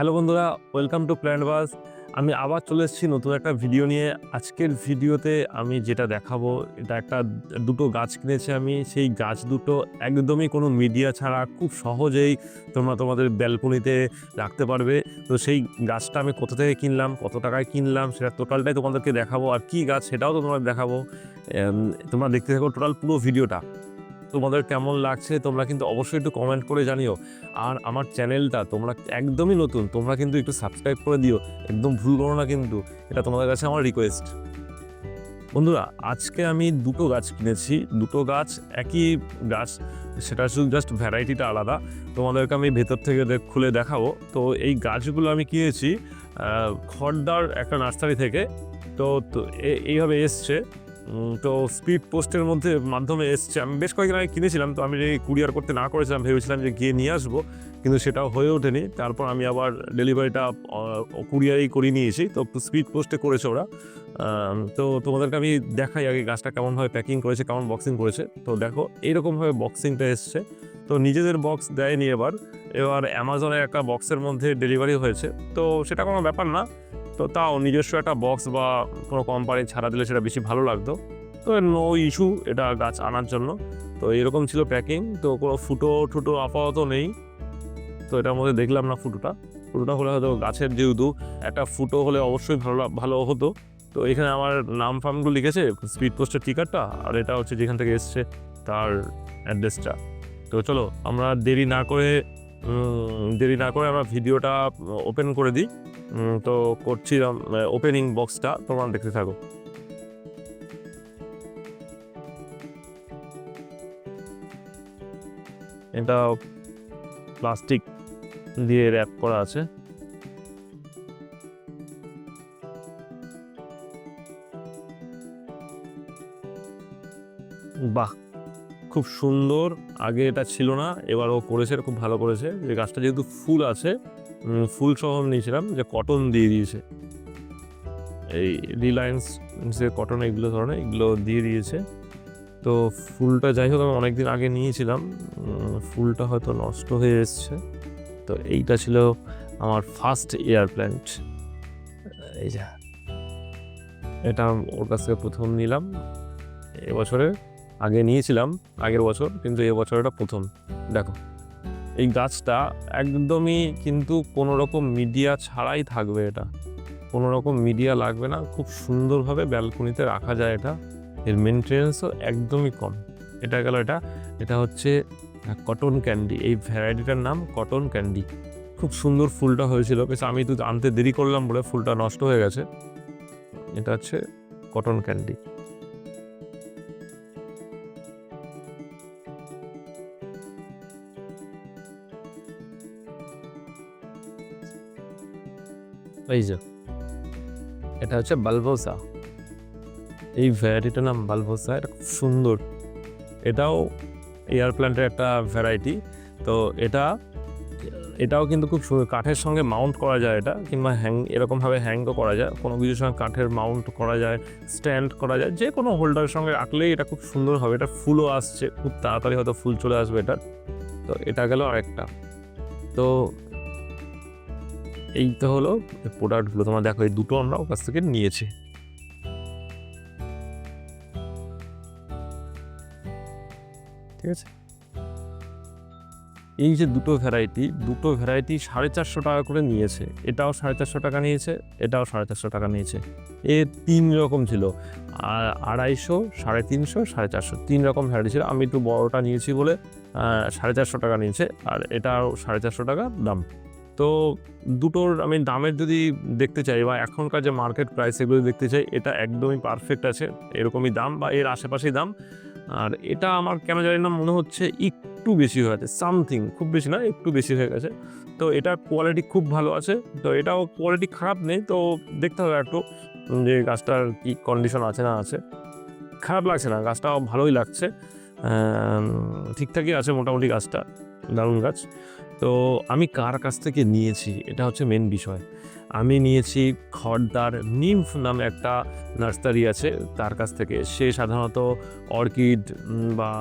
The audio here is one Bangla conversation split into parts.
হ্যালো বন্ধুরা, ওয়েলকাম টু প্ল্যান্ট বাস। আমি আবার চলে এসেছি নতুন একটা ভিডিও নিয়ে। আজকের ভিডিওতে আমি যেটা দেখাবো, এটা একটা দুটো গাছ কিনেছি আমি। সেই গাছ দুটো একদমই কোনো মিডিয়া ছাড়া খুব সহজেই তোমরা তোমাদের ব্যালকনিতে রাখতে পারবে। তো সেই গাছটা আমি কোথা থেকে কিনলাম, কত টাকায় কিনলাম, সেটা টোটালটাই তোমাদেরকে দেখাবো। আর কী গাছ সেটাও তো তোমাদের দেখাবো। তোমরা দেখতে থাকো টোটাল পুরো ভিডিওটা। তোমাদের কেমন লাগছে তোমরা কিন্তু অবশ্যই একটু কমেন্ট করে জানিও। আর আমার চ্যানেলটা তোমরা একদমই নতুন, তোমরা কিন্তু একটু সাবস্ক্রাইব করে দিও। একদম ভুল করো না কিন্তু, এটা তোমাদের কাছে আমার রিকোয়েস্ট বন্ধুরা, আজকে আমি দুটো গাছ কিনেছি, দুটো গাছ একই গাছ, সেটা শুধু জাস্ট ভ্যারাইটিটা আলাদা। তোমাদেরকে আমি ভেতর থেকে খুলে দেখাবো। তো এই গাছগুলো আমি কিনেছি খড়দার একটা নার্সারি থেকে। তো এইভাবে এসছে। তো স্পিড পোস্টের মধ্যে মাধ্যমে এসছে। আমি বেশ কয়েকদিন আগে কিনেছিলাম, তো আমি এই কুরিয়ার করতে না করেছিলাম, ভেবেছিলাম যে গিয়ে নিয়ে আসব, কিন্তু সেটাও হয়ে ওঠেনি। তারপর আমি আবার ডেলিভারিটা কুরিয়ারেই করিয়ে নিয়েছি। তো স্পিড পোস্টে করেছে ওরা। তো তোমাদেরকে আমি দেখাই আগে গাছটা কেমনভাবে প্যাকিং করেছে, কেমন বক্সিং করেছে। তো দেখো এইরকমভাবে বক্সিংটা এসছে। তো নিজেদের বক্স দেয়নি এবার। এবার অ্যামাজনে একটা বক্সের মধ্যে ডেলিভারি হয়েছে। তো সেটা কোনো ব্যাপার না। তো তাও নিজস্ব একটা বক্স বা কোনো কোম্পানি ছাড়া দিলে সেটা বেশি ভালো লাগতো। তো নো ইস্যু এটা গাছ আনার জন্য। তো এরকম ছিল প্যাকিং তো কোনো ফুটো টুটো আপাতত নেই। তো এটার মধ্যে দেখলাম না ফুটোটা। ফুটোটা হলে হয়তো গাছের যেহেতু একটা ফুটো হলে অবশ্যই ভালো ভালো হতো। তো এখানে আমার নাম ফামগুলো লিখেছে স্পিড পোস্টের টিকারটা আর এটা হচ্ছে যেখান থেকে এসছে তার অ্যাড্রেসটা তো চলো, আমরা দেরি না করে দেরি না করে আমরা ভিডিওটা ওপেন করে দিই। তো করছি ওপেনিং বক্সটা তোমরা দেখতে থাকো। এটা প্লাস্টিক দিয়ে র্যাপ করা আছে। বাহ! খুব সুন্দর। আগে এটা ছিল না, এবার ও করেছে, খুব ভালো করেছে। যে গাছটা যেহেতু ফুল আছে ফুল সহ নিয়েছিলাম, যে কটন দিয়ে দিয়েছে। এই রিলায়েন্স যে কটন এগুলো ধরনের, এগুলো দিয়ে দিয়েছে। তো ফুলটা যাই হোক, আমি অনেকদিন আগে নিয়েছিলাম। ফুলটা হয়তো নষ্ট হয়ে এসছে। তো এইটা ছিল আমার ফার্স্ট এয়ার প্ল্যান্ট এই যা। এটা ওর কাছ থেকে প্রথম নিলাম। এবছরে আগে নিয়েছিলাম, আগের বছর, কিন্তু এবছর এটা প্রথম। দেখো, এই গাছটা একদমই কিন্তু কোনো রকম মিডিয়া ছাড়াই থাকবে এটা। কোনো রকম মিডিয়া লাগবে না, খুব সুন্দরভাবে ব্যালকনিতে রাখা যায় এটা। এর মেনটেন্যান্সও একদমই কম। এটা গেল এটা এটা হচ্ছে কটন ক্যান্ডি। এই ভ্যারাইটিটার নাম কটন ক্যান্ডি। খুব সুন্দর ফুলটা হয়েছিল। বেশ, আমি তো আনতে দেরি করলাম বলে ফুলটা নষ্ট হয়ে গেছে। এটা হচ্ছে কটন ক্যান্ডি। এই যে, এটা হচ্ছে বালভোসা এই ভ্যারাইটিটার নাম বালভোসা এটা খুব সুন্দর। এটাও এয়ার প্ল্যান্টের একটা ভ্যারাইটি। তো এটা, এটাও কিন্তু খুব কাঠের সঙ্গে মাউন্ট করা যায় এটা, কিংবা হ্যাং, এরকমভাবে হ্যাংও করা যায়। কোনো কিছুর সঙ্গে কাঠের মাউন্ট করা যায়, স্ট্যান্ড করা যায় যে কোনো হোল্ডারের সঙ্গে রাখলেই এটা খুব সুন্দর হবে। এটা ফুলও আসছে, খুব তাড়াতাড়ি হয়তো ফুল চলে আসবে এটা তো এটা গেল আরেকটা। তো এই তো হলো প্রোডাক্টগুলো তোমরা দেখো, এই দুটো আমরা ওর কাছ থেকে নিয়েছি। ঠিক আছে? এই যে দুটো ভ্যারাইটি দুটো ভ্যারাইটি সাড়ে চারশো টাকা করে নিয়েছে। এটাও সাড়ে চারশো টাকা নিয়েছে, এটাও সাড়ে চারশো টাকা নিয়েছে। এ তিন রকম ছিল। আড়াইশো, সাড়ে তিনশো, সাড়ে চারশো। তিন রকম ভ্যারাইটি ছিল। আমি একটু বড়টা নিয়েছি বলে সাড়ে চারশো টাকা নিয়েছে। আর এটাও সাড়ে চারশো টাকা দাম। তো দুটোর আমি দামের যদি দেখতে চাই বা এখনকার যে মার্কেট প্রাইস এগুলো দেখতে চাই, এটা একদমই পারফেক্ট আছে। এরকমই দাম বা এর আশেপাশেই দাম। আর এটা আমার কেন জানি না মনে হচ্ছে একটু বেশি হয়ে গেছে সামথিং খুব বেশি না, একটু বেশি হয়ে গেছে। তো এটা কোয়ালিটি খুব ভালো আছে। তো এটাও কোয়ালিটি খারাপ নেই, তো দেখতে হবে একটু যে গাছটার কি কন্ডিশন আছে না আছে। খারাপ লাগছে না, গাছটাও ভালোই লাগছে। ঠিকঠাকই আছে মোটামুটি গাছটা, দারুণ গাছ। তো আমি কার কাছ থেকে নিয়েছি, এটা হচ্ছে মেন বিষয়। আমি নিয়েছি খড়দার নিমফ নামে একটা নার্সারি আছে তার কাছ থেকে। সে সাধারণত অর্কিড বা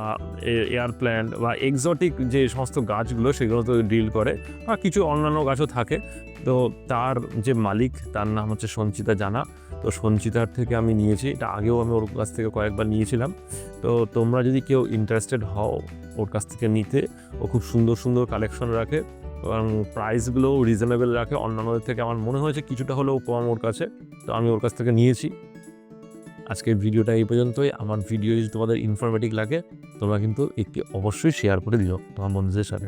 এয়ার প্ল্যান্ট বা এক্সোটিক যে সমস্ত গাছগুলো সেগুলো তো ডিল করে, আর কিছু অন্যান্য গাছও থাকে। তো তার যে মালিক, তার নাম হচ্ছে সঞ্চিতা জানা। তো সঞ্চিতার থেকে আমি নিয়েছি। এটা আগেও আমি ওর কাছ থেকে কয়েকবার নিয়েছিলাম। তো তোমরা যদি কেউ ইন্টারেস্টেড হও ওর কাছ থেকে নিতে, ও খুব সুন্দর সুন্দর কালেকশন রাখে এবং প্রাইসগুলোও রিজনেবল রাখে। অন্যান্যদের থেকে আমার মনে হয়েছে কিছুটা হলেও কম ওর কাছে। তো আমি ওর কাছ থেকে নিয়েছি। আজকের ভিডিওটা এই পর্যন্তই। আমার ভিডিও যদি তোমাদের ইনফরমেটিভ লাগে, তোমরা কিন্তু একটি অবশ্যই শেয়ার করে দিও তোমার বন্ধুদের সাথে।